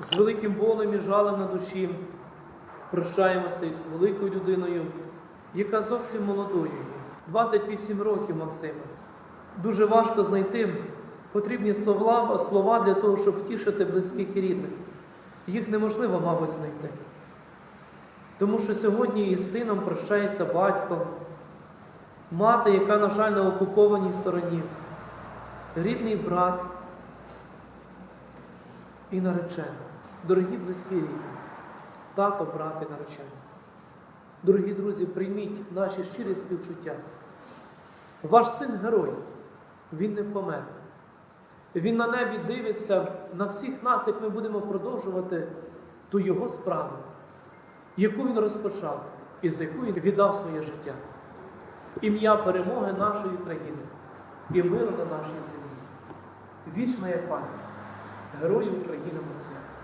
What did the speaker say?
З великим болем і жалем на душі прощаємося із великою людиною, яка зовсім молодою. 28 років Максима. Дуже важко знайти потрібні слова, слова для того, щоб втішити близьких і рідних. Їх неможливо, мабуть, знайти. Тому що сьогодні із сином прощається батько, мати, яка, на жаль, на окупованій стороні, рідний брат і наречена. Дорогі близькі рідні, тато, брат і наречена. Дорогі друзі, прийміть наші щирі співчуття. Ваш син герой, він не помер. Він на небі дивиться на всіх нас, як ми будемо продовжувати ту його справу, яку він розпочав і за яку він віддав своє життя. Ім'я перемоги нашої країни і миру на нашій землі. Вічна є пам'ять героїв України Максима.